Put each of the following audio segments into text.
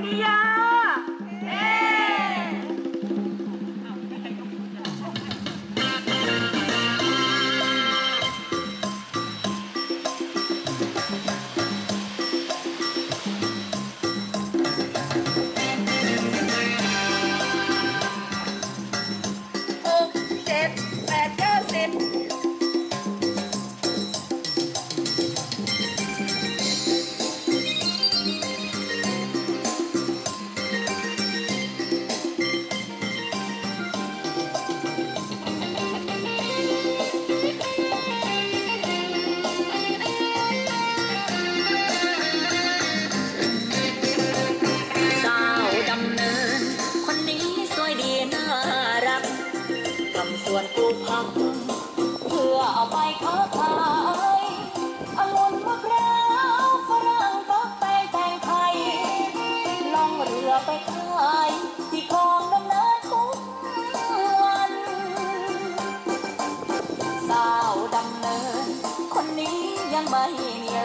Maria!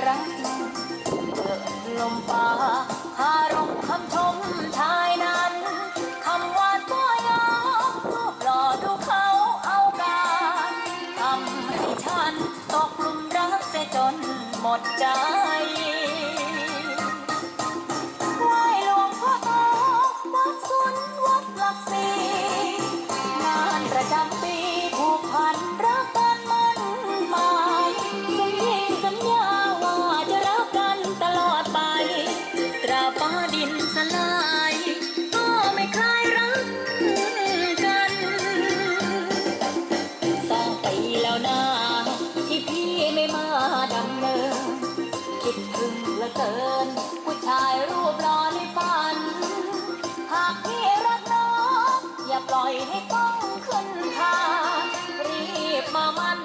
รักเกิดลมป่าหารมคำชมชายนั้น คำว่าตัวยารูปหล่อดูเขาเอาการทำให้ฉันตกลุมรักเสียจนหมดใจ ลือเกิน ผู้ชายรูปร้อในฝัน หากพี่รักน้อง อย่าปล่อยให้ต้องขึ้นทางรีบมามั่น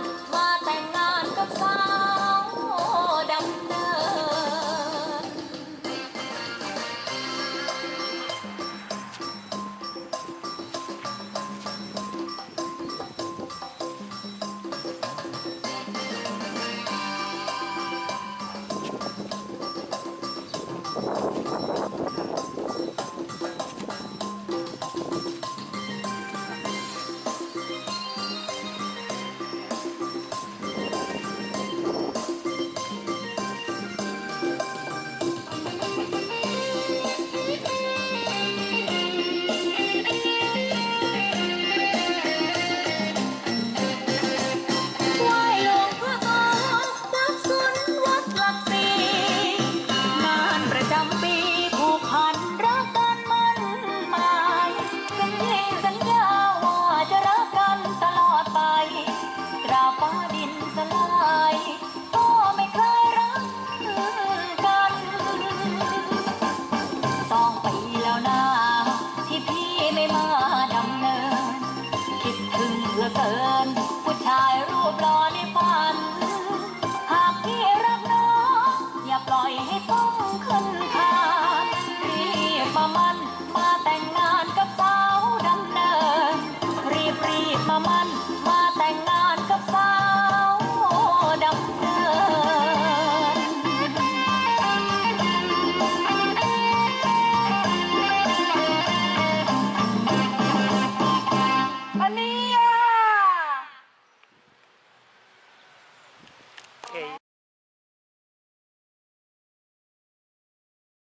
อเกิน ผู้ชายรูปหล่อในฝัน หากพี่รักน้องอย่าปล่อยให้ต้องขึ้นคานรีบมามันมาแต่งงานกับสาวดันเนินรีบรีบมามัน